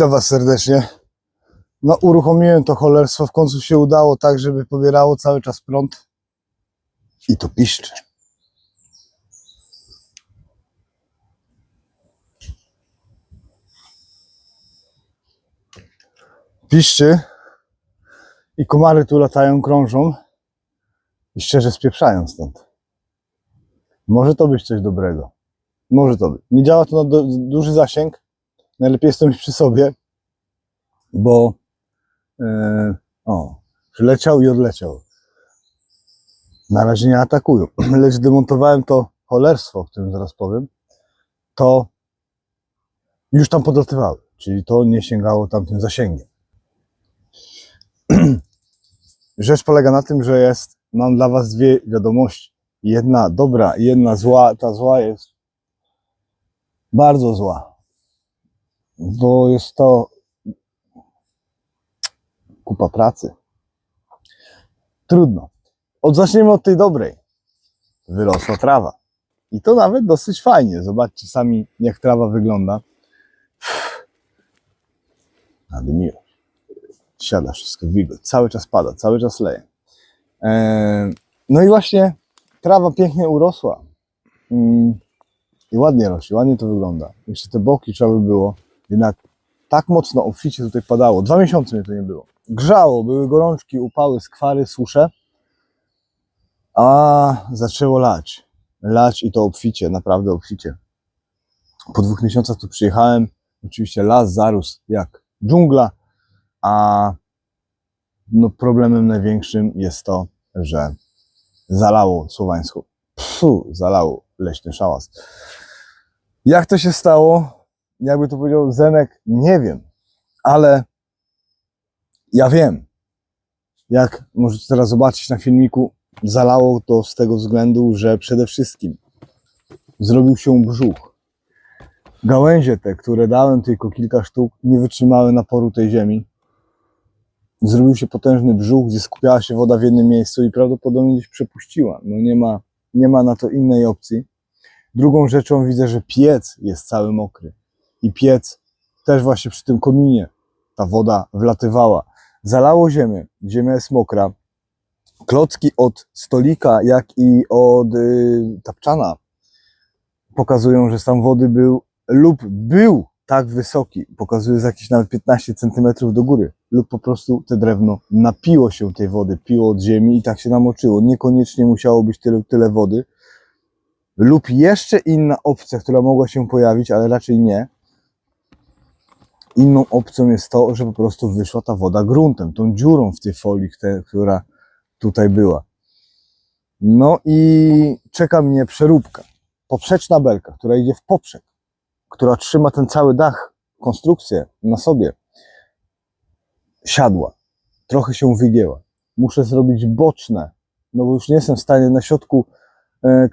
Witam Was serdecznie. No, uruchomiłem to cholerstwo, w końcu się udało tak, żeby pobierało cały czas prąd. I to piszczy. Piszczy. I komary tu latają, krążą. I szczerze spieprzają stąd. Może to być coś dobrego. Może to być. Nie działa to na duży zasięg, najlepiej jest to mieć przy sobie, bo e, o, przyleciał i odleciał. Na razie nie atakują, lecz demontowałem to cholerstwo, o którym zaraz powiem, to już tam podlatywały, czyli to nie sięgało tamtym zasięgiem. Rzecz polega na tym, że jest, mam dla Was dwie wiadomości. Jedna dobra jedna zła. Ta zła jest bardzo zła bo jest to kupa pracy. Trudno. od, zaczniemy od tej dobrej. Wyrosła trawa. I to nawet dosyć fajnie. Zobaczcie sami, jak trawa wygląda. Ale miło. Siada wszystko, wilgoć. Cały czas pada, cały czas leje. Eee, no i właśnie trawa pięknie urosła. Mm, I ładnie rośnie, ładnie to wygląda. Jeszcze te boki trzeba by było. Jednak tak mocno obficie tutaj padało. Dwa miesiące mnie to nie było. Grzało, były gorączki, upały, skwary, susze. A zaczęło lać. Lać i to obficie, naprawdę obficie. Po dwóch miesiącach tu przyjechałem. Oczywiście las zarósł jak dżungla, a no problemem największym jest to, że zalało Słowańską. Pfu, zalało leśny szałas. Jak to się stało? Jakby to powiedział Zenek, nie wiem, ale ja wiem. Jak możecie teraz zobaczyć na filmiku, zalało to z tego względu, że przede wszystkim zrobił się brzuch. Gałęzie te, które dałem tylko kilka sztuk, nie wytrzymały naporu tej ziemi. Zrobił się potężny brzuch, gdzie skupiała się woda w jednym miejscu i prawdopodobnie gdzieś przepuściła. No nie ma, nie ma na to innej opcji. Drugą rzeczą widzę, że piec jest cały mokry. I piec też właśnie przy tym kominie ta woda wlatywała. Zalało ziemię, ziemia jest mokra. Klocki od stolika, jak i od y, tapczana pokazują, że stan wody był lub był tak wysoki, pokazuje z jakieś nawet 15 cm do góry, lub po prostu te drewno napiło się tej wody, piło od ziemi i tak się namoczyło. Niekoniecznie musiało być tyle, tyle wody, lub jeszcze inna opcja, która mogła się pojawić, ale raczej nie. Inną opcją jest to, że po prostu wyszła ta woda gruntem, tą dziurą w tej folii, która tutaj była. No i czeka mnie przeróbka. Poprzeczna belka, która idzie w poprzek, która trzyma ten cały dach, konstrukcję na sobie. Siadła. Trochę się wygięła. Muszę zrobić boczne, no bo już nie jestem w stanie na środku e,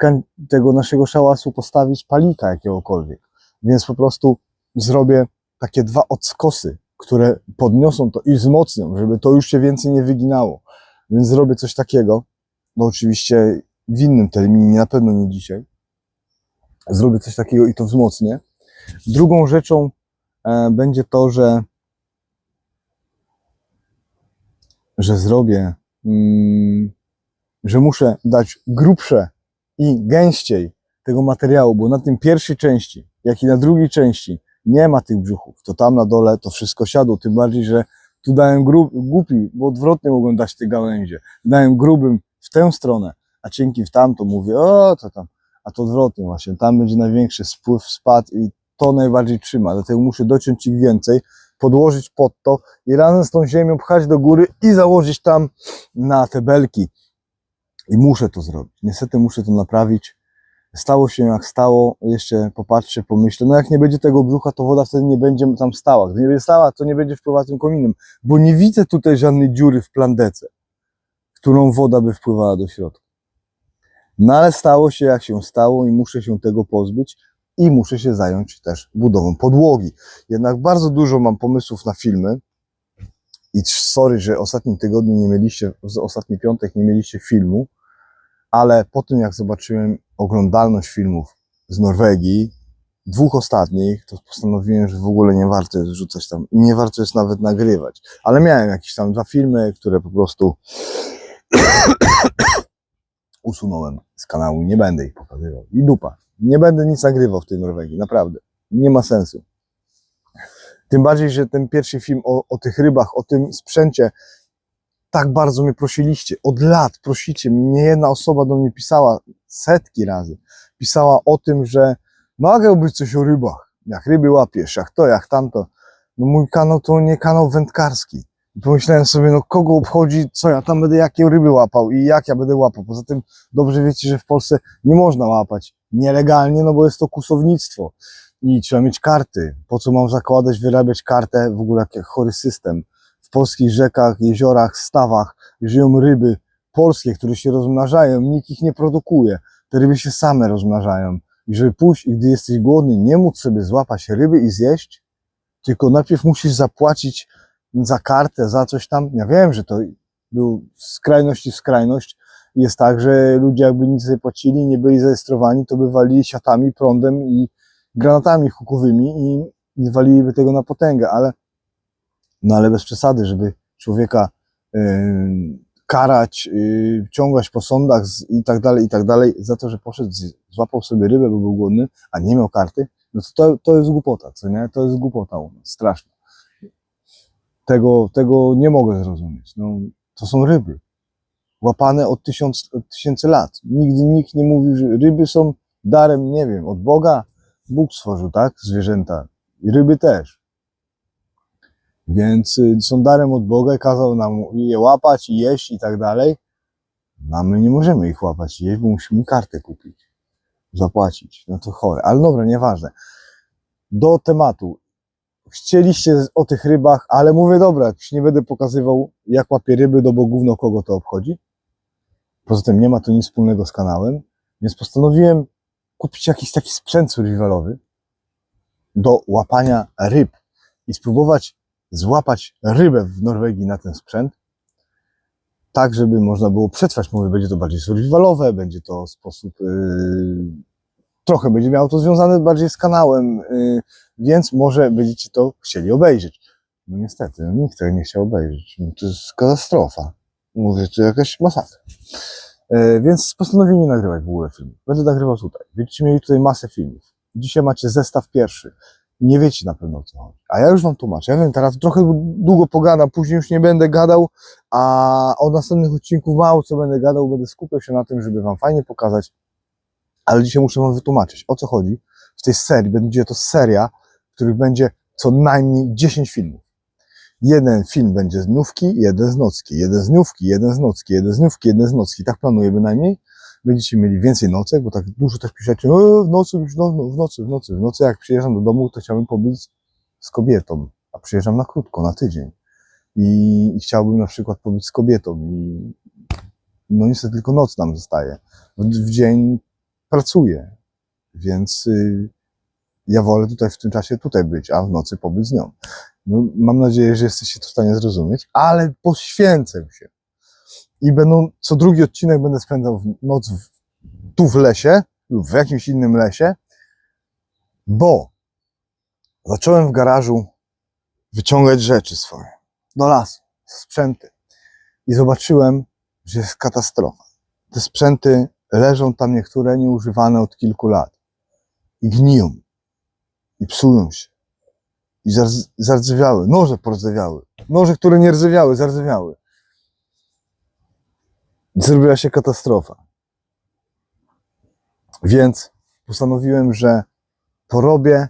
tego naszego szałasu postawić palika jakiegokolwiek. Więc po prostu zrobię takie dwa odskosy, które podniosą to i wzmocnią, żeby to już się więcej nie wyginało. Więc zrobię coś takiego. No oczywiście w innym terminie, na pewno nie dzisiaj. Zrobię coś takiego i to wzmocnię. Drugą rzeczą e, będzie to, że że zrobię, mm, że muszę dać grubsze i gęściej tego materiału, bo na tym pierwszej części, jak i na drugiej części nie ma tych brzuchów, to tam na dole to wszystko siadło, tym bardziej, że tu dałem grub, głupi, bo odwrotnie mogłem dać te gałęzie. Dałem grubym w tę stronę, a cienkim w tamtą mówię, o co tam, a to odwrotnie właśnie, tam będzie największy spływ, spad i to najbardziej trzyma, dlatego muszę dociąć ich więcej, podłożyć pod to i razem z tą ziemią pchać do góry i założyć tam na te belki. I muszę to zrobić. Niestety muszę to naprawić. Stało się jak stało, jeszcze popatrzę, pomyślę, no jak nie będzie tego brzucha, to woda wtedy nie będzie tam stała. Gdy nie będzie stała, to nie będzie wpływać tym kominem, bo nie widzę tutaj żadnej dziury w plandece, którą woda by wpływała do środka. No ale stało się jak się stało i muszę się tego pozbyć i muszę się zająć też budową podłogi. Jednak bardzo dużo mam pomysłów na filmy i sorry, że ostatnim tygodniu nie mieliście, ostatni piątek nie mieliście filmu, ale po tym jak zobaczyłem oglądalność filmów z Norwegii, dwóch ostatnich, to postanowiłem, że w ogóle nie warto jest wrzucać tam i nie warto jest nawet nagrywać. Ale miałem jakieś tam dwa filmy, które po prostu usunąłem z kanału i nie będę ich pokazywał. I dupa. Nie będę nic nagrywał w tej Norwegii, naprawdę. Nie ma sensu. Tym bardziej, że ten pierwszy film o, o tych rybach, o tym sprzęcie, tak bardzo mnie prosiliście. Od lat prosicie mnie. Nie jedna osoba do mnie pisała setki razy. Pisała o tym, że nagrałbyś coś o rybach. Jak ryby łapiesz, jak to, jak tamto. No mój kanał to nie kanał wędkarski. I pomyślałem sobie, no kogo obchodzi, co ja tam będę, jakie ryby łapał i jak ja będę łapał. Poza tym dobrze wiecie, że w Polsce nie można łapać nielegalnie, no bo jest to kusownictwo i trzeba mieć karty. Po co mam zakładać, wyrabiać kartę? W ogóle jaki chory system. W polskich rzekach, jeziorach, stawach żyją ryby polskie, które się rozmnażają, nikt ich nie produkuje. Te ryby się same rozmnażają. I żeby pójść, i gdy jesteś głodny, nie móc sobie złapać ryby i zjeść, tylko najpierw musisz zapłacić za kartę, za coś tam. Ja wiem, że to był skrajność i skrajność jest tak, że ludzie jakby nic nie płacili, nie byli zarejestrowani, to by walili siatami, prądem i granatami hukowymi i waliliby tego na potęgę, ale no ale bez przesady, żeby człowieka yy, karać, yy, ciągać po sądach i tak dalej, i tak dalej, za to, że poszedł, złapał sobie rybę, bo był głodny, a nie miał karty, no to, to, to jest głupota, co nie? To jest głupota u nas, straszna. Tego, tego nie mogę zrozumieć. No, to są ryby. Łapane od, tysiąc, od tysięcy lat. Nigdy nikt nie mówił, że ryby są darem, nie wiem, od Boga. Bóg stworzył, tak? Zwierzęta. I ryby też. Więc y, są darem od Boga kazał nam je łapać i jeść i tak dalej. No, a my nie możemy ich łapać i jeść, bo musimy kartę kupić. Zapłacić. No to chore. Ale dobra, nieważne. Do tematu. Chcieliście o tych rybach, ale mówię, dobra, już nie będę pokazywał, jak łapię ryby, no bo gówno kogo to obchodzi. Poza tym nie ma to nic wspólnego z kanałem, więc postanowiłem kupić jakiś taki sprzęt survivalowy do łapania ryb i spróbować złapać rybę w Norwegii na ten sprzęt, tak żeby można było przetrwać. Mówię, będzie to bardziej survivalowe, będzie to sposób, yy, trochę będzie miało to związane bardziej z kanałem, yy, więc może będziecie to chcieli obejrzeć. No niestety, no, nikt tego nie chciał obejrzeć. No, to jest katastrofa. Mówię, to jakaś masakra. E, więc postanowiłem nie nagrywać w ogóle filmu. Będę nagrywał tutaj. Będziecie mieli tutaj masę filmów. Dzisiaj macie zestaw pierwszy. Nie wiecie na pewno o co chodzi. A ja już wam tłumaczę. Ja wiem, teraz trochę długo pogadam, później już nie będę gadał, a od następnych odcinków mało co będę gadał, będę skupiał się na tym, żeby wam fajnie pokazać. Ale dzisiaj muszę wam wytłumaczyć, o co chodzi w tej serii. Będzie to seria, w których będzie co najmniej 10 filmów. Jeden film będzie z dniówki, jeden z nocki, jeden z dniówki, jeden z nocki, jeden z dniówki, jeden z nocki. Tak planuję bynajmniej. Będziecie mieli więcej nocek, bo tak dużo też piszecie, e, w nocy, już no, no, w nocy, w nocy, w nocy. Jak przyjeżdżam do domu, to chciałbym pobyć z kobietą, a przyjeżdżam na krótko, na tydzień. I, i chciałbym na przykład pobyć z kobietą i no niestety tylko noc nam zostaje. W, w dzień pracuję, więc y, ja wolę tutaj w tym czasie tutaj być, a w nocy pobyć z nią. No, mam nadzieję, że jesteście to w stanie zrozumieć, ale poświęcę się. I będą, co drugi odcinek będę spędzał w noc w, tu w lesie lub w jakimś innym lesie, bo zacząłem w garażu wyciągać rzeczy swoje do lasu, sprzęty. I zobaczyłem, że jest katastrofa. Te sprzęty leżą tam niektóre nieużywane od kilku lat i gniją i psują się i zardzewiały, noże porzewiały, noże, które nie rdzewiały, zardzewiały. Zrobiła się katastrofa. Więc postanowiłem, że porobię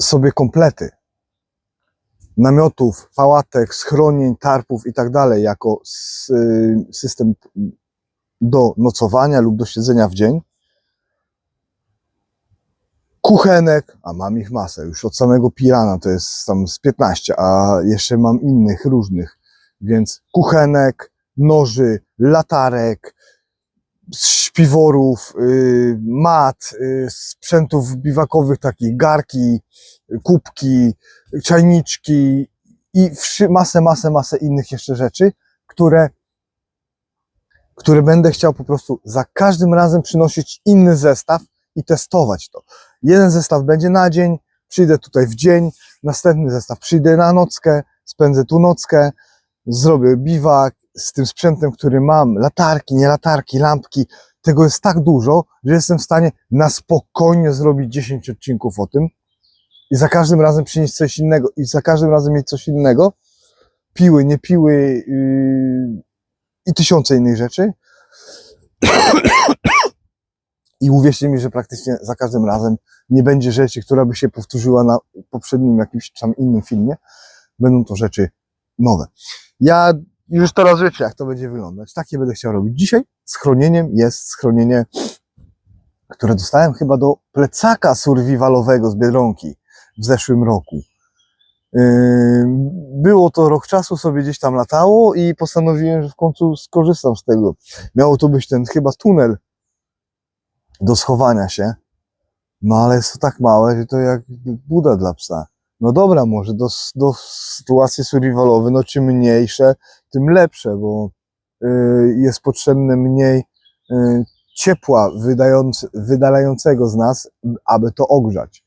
sobie komplety namiotów, pałatek, schronień, tarpów i tak dalej, jako system do nocowania lub do siedzenia w dzień kuchenek, a mam ich masę, już od samego pirana to jest tam z 15, a jeszcze mam innych różnych, więc kuchenek, noży, latarek, śpiworów, y, mat, y, sprzętów biwakowych, takich garki, kubki, czajniczki i masę, masę, masę innych jeszcze rzeczy, które, które będę chciał po prostu za każdym razem przynosić inny zestaw i testować to. Jeden zestaw będzie na dzień, przyjdę tutaj w dzień, następny zestaw przyjdę na nockę, spędzę tu nockę, zrobię biwak z tym sprzętem, który mam, latarki, nie latarki, lampki, tego jest tak dużo, że jestem w stanie na spokojnie zrobić 10 odcinków o tym i za każdym razem przynieść coś innego i za każdym razem mieć coś innego, piły, nie piły yy, i tysiące innych rzeczy. I uwierzcie mi, że praktycznie za każdym razem nie będzie rzeczy, która by się powtórzyła na poprzednim jakimś tam innym filmie. Będą to rzeczy nowe. Ja już teraz wiecie, jak to będzie wyglądać. Takie będę chciał robić. Dzisiaj schronieniem jest schronienie, które dostałem chyba do plecaka survivalowego z Biedronki w zeszłym roku. Było to rok czasu, sobie gdzieś tam latało i postanowiłem, że w końcu skorzystam z tego. Miało to być ten chyba tunel do schowania się. No ale jest to tak małe, że to jak buda dla psa. No dobra, może do, do sytuacji survivalowej, no czym mniejsze, tym lepsze, bo y, jest potrzebne mniej y, ciepła wydając, wydalającego z nas, aby to ogrzać.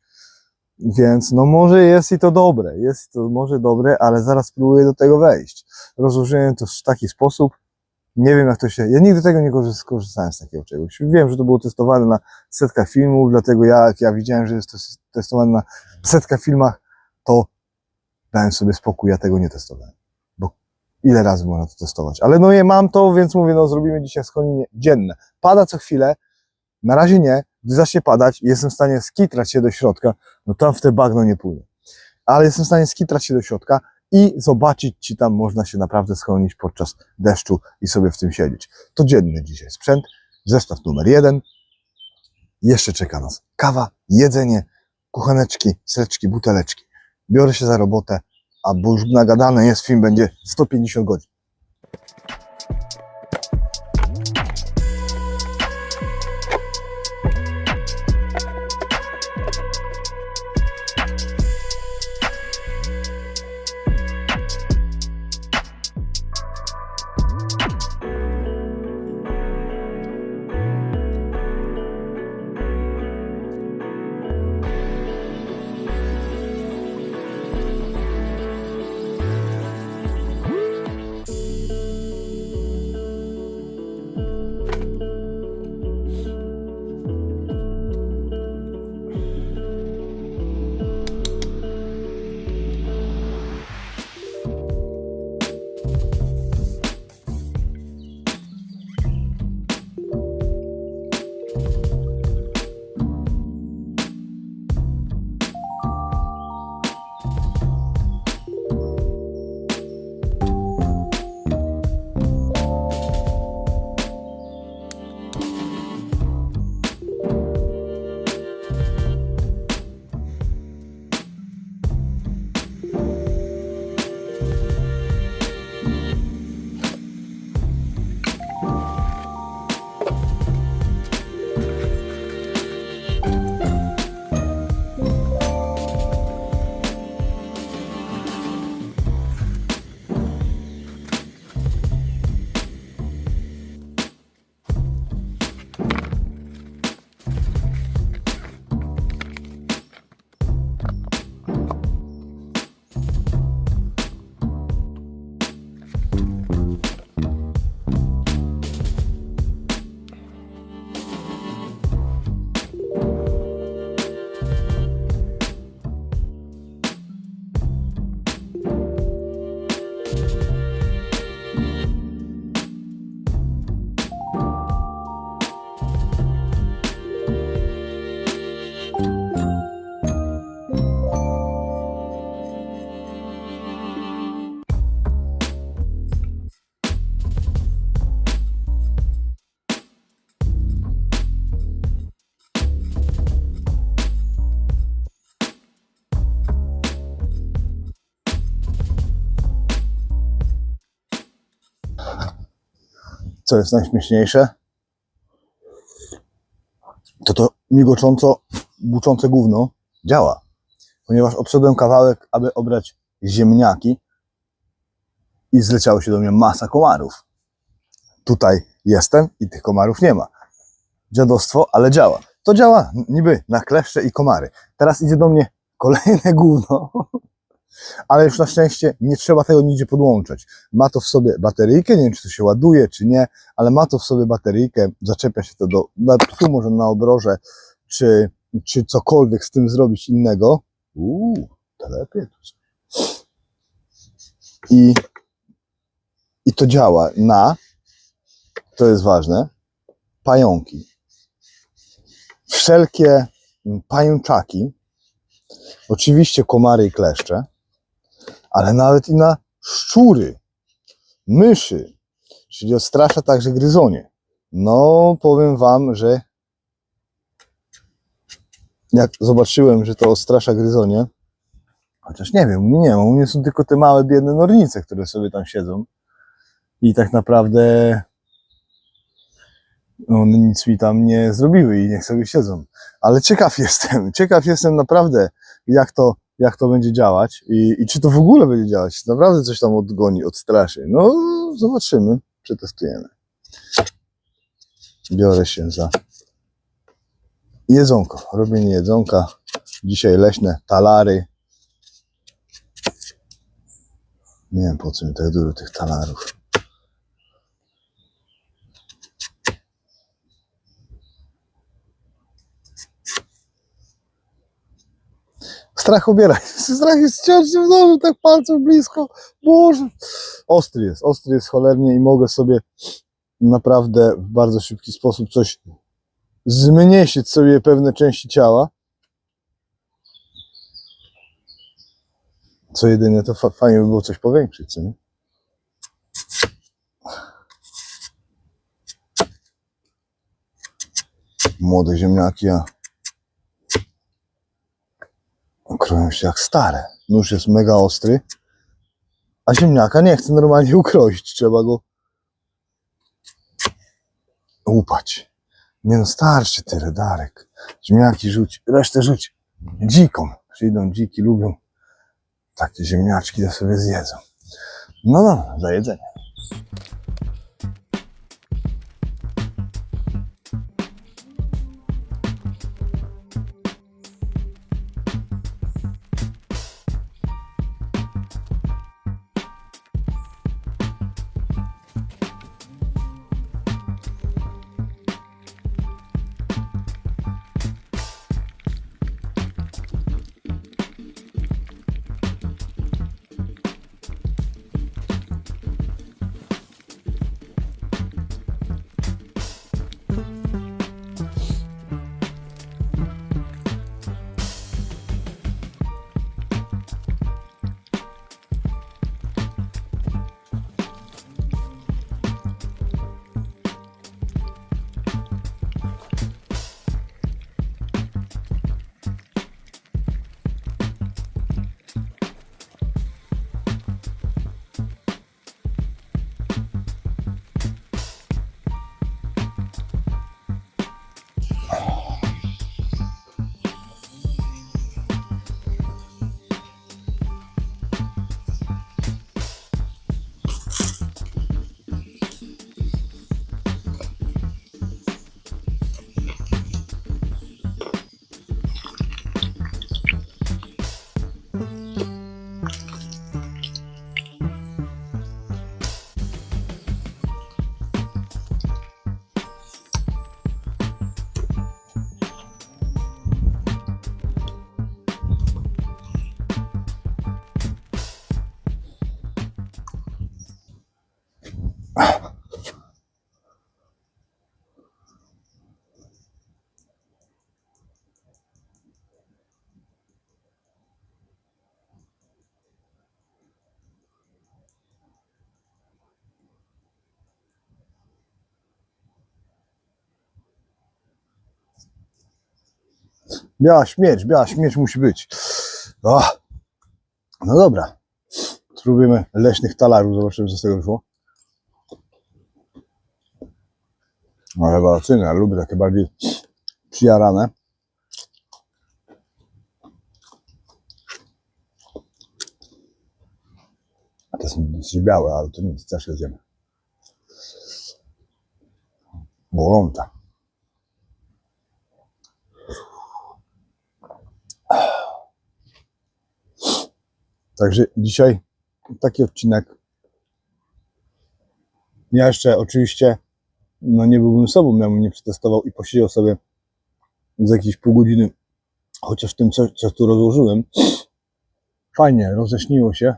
Więc no może jest i to dobre, jest to może dobre, ale zaraz spróbuję do tego wejść. Rozłożyłem to w taki sposób, nie wiem jak to się, ja nigdy tego nie korzyst- skorzystałem z takiego czegoś. Wiem, że to było testowane na setkach filmów, dlatego ja, jak ja widziałem, że jest to testowane na setkach filmach, to dałem sobie spokój, ja tego nie testowałem. Bo ile razy można to testować? Ale no je mam to, więc mówię, no zrobimy dzisiaj schronienie dzienne. Pada co chwilę, na razie nie, gdy zacznie padać jestem w stanie skitrać się do środka, no tam w te bagno nie pójdę. Ale jestem w stanie skitrać się do środka i zobaczyć, czy tam można się naprawdę schronić podczas deszczu i sobie w tym siedzieć. To dzienny dzisiaj sprzęt, zestaw numer jeden. Jeszcze czeka nas kawa, jedzenie, kucheneczki, sreczki, buteleczki. Biorę się za robotę, a bo już nagadane jest, film będzie 150 godzin. Co jest najśmieszniejsze? To to migocząco, buczące gówno działa. Ponieważ obszedłem kawałek, aby obrać ziemniaki i zleciało się do mnie masa komarów. Tutaj jestem i tych komarów nie ma. Dziadostwo, ale działa. To działa niby na kleszcze i komary. Teraz idzie do mnie kolejne gówno, ale już na szczęście nie trzeba tego nigdzie podłączać. Ma to w sobie bateryjkę, nie wiem czy to się ładuje, czy nie, ale ma to w sobie bateryjkę, zaczepia się to do, tu może na obroże, czy, czy cokolwiek z tym zrobić innego. Uuu, telepie tu coś. I, I to działa na, to jest ważne, pająki. Wszelkie mm, pajączaki, oczywiście komary i kleszcze, ale nawet i na szczury, myszy, czyli odstrasza także gryzonie. No, powiem Wam, że jak zobaczyłem, że to odstrasza gryzonie, chociaż nie wiem, nie ma, u mnie są tylko te małe, biedne nornice, które sobie tam siedzą i tak naprawdę no, nic mi tam nie zrobiły i niech sobie siedzą. Ale ciekaw jestem, ciekaw jestem naprawdę, jak to, jak to będzie działać i, i czy to w ogóle będzie działać. Naprawdę coś tam odgoni, odstraszy. No, zobaczymy. przetestujemy. Biorę się za jedzonko, robienie jedzonka. Dzisiaj leśne talary. Nie wiem po co mi tak dużo tych talarów. Strach ubiera. Strach jest wciąż w domu, tak palcem blisko. Boże. Ostry jest, ostry jest cholernie i mogę sobie naprawdę w bardzo szybki sposób coś zmniejszyć sobie pewne części ciała. Co jedynie to fa- fajnie by było coś powiększyć, co nie? Młode ziemniaki, a kroją się jak stare. Nóż jest mega ostry, a ziemniaka nie chce normalnie ukroić. Trzeba go łupać. Nie no, starczy tyle, Darek. Ziemniaki rzuć, resztę rzuć. Dziką. Przyjdą dziki, lubią takie ziemniaczki, to sobie zjedzą. No, no, za jedzenie. Biała śmierć, biała śmierć musi być. O. No dobra. Spróbujemy leśnych talarów, zobaczymy co z tego wyszło. No rewelacyjne, ja lubię takie bardziej przyjarane. A te są dosyć białe, ale to nic, też je zjemy. Także dzisiaj taki odcinek. Ja jeszcze oczywiście no nie byłbym sobą, ja bym nie przetestował i posiedział sobie z jakieś pół godziny, chociaż tym, co, co tu rozłożyłem. Fajnie, roześniło się.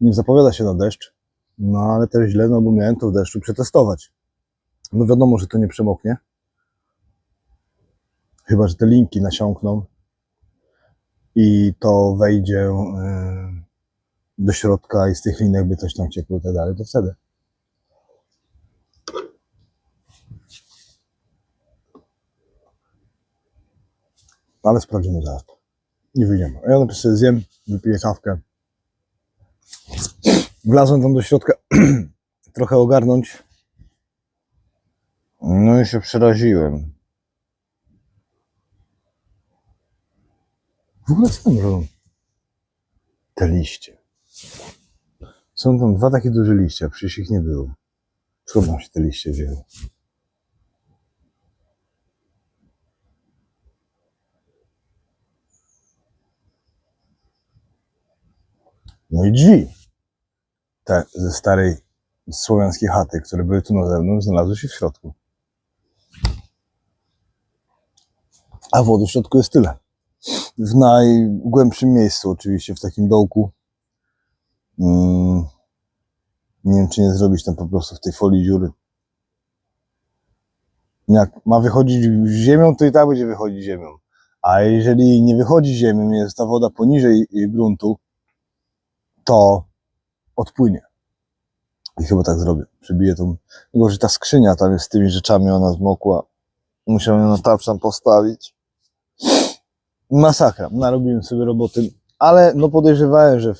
Nie zapowiada się na deszcz, no ale też źle, no bo miałem to w deszczu przetestować. No wiadomo, że to nie przemoknie. Chyba, że te linki nasiąkną i to wejdzie yy, do środka i z tych linek by coś tam ciekło i tak dalej, to wtedy. Ale sprawdzimy zaraz. Nie wyjdziemy. Ja najpierw sobie zjem, wypiję kawkę. Wlazłem tam do środka trochę ogarnąć. No i się przeraziłem. W ogóle co tam robią? Te liście. Są tam dwa takie duże liście, a przecież ich nie było. Skąd nam się te liście wzięły? No i drzwi. Te ze starej słowiańskiej chaty, które były tu na zewnątrz, znalazły się w środku. A wody w środku jest tyle. W najgłębszym miejscu, oczywiście, w takim dołku. Mm, nie wiem, czy nie zrobić tam po prostu w tej folii dziury. Jak ma wychodzić ziemią, to i tak będzie wychodzić ziemią. A jeżeli nie wychodzi ziemią, jest ta woda poniżej gruntu, to odpłynie. I chyba tak zrobię. Przybiję tą. Tylko, że ta skrzynia tam jest z tymi rzeczami, ona zmokła. Musiałem ją na tapszan postawić. Masakra. Narobiłem sobie roboty, ale no podejrzewałem, że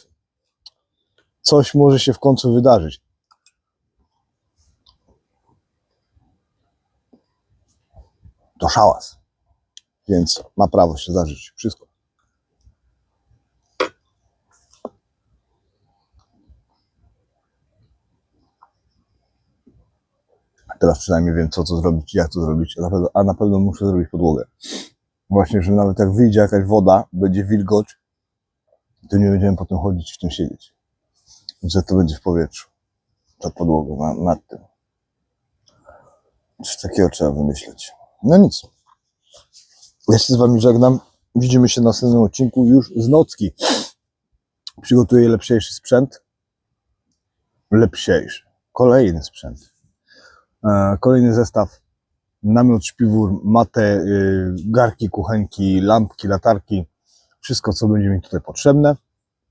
coś może się w końcu wydarzyć. To szałas. Więc ma prawo się zdarzyć wszystko. Teraz przynajmniej wiem, co co zrobić, jak to zrobić, a na pewno, a na pewno muszę zrobić podłogę. Właśnie, że nawet jak wyjdzie jakaś woda, będzie wilgoć, to nie będziemy potem chodzić w tym siedzieć. Że to będzie w powietrzu. Ta podłoga na, nad tym. Coś takiego trzeba wymyśleć. No nic. Ja się z wami żegnam. Widzimy się na następnym odcinku już z nocki. Przygotuję lepszy sprzęt. Lepsiejszy. Kolejny sprzęt. E, Kolejny zestaw. Namiot, śpiwór, matę, y, garki, kuchenki, lampki, latarki. Wszystko, co będzie mi tutaj potrzebne,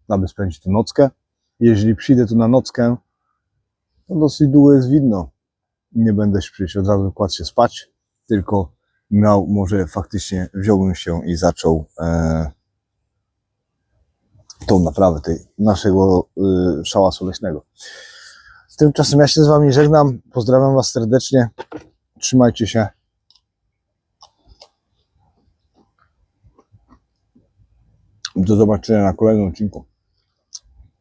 aby spędzić tę nockę. Jeżeli przyjdę tu na nockę, to dosyć długo jest widno. Nie będę przyjść od razu kładł się spać, tylko miał, może faktycznie wziąłbym się i zaczął e, tą naprawę tej naszego y, szałasu leśnego. Tymczasem ja się z Wami żegnam. Pozdrawiam Was serdecznie. Trzymajcie się. Do zobaczenia na kolejnym odcinku.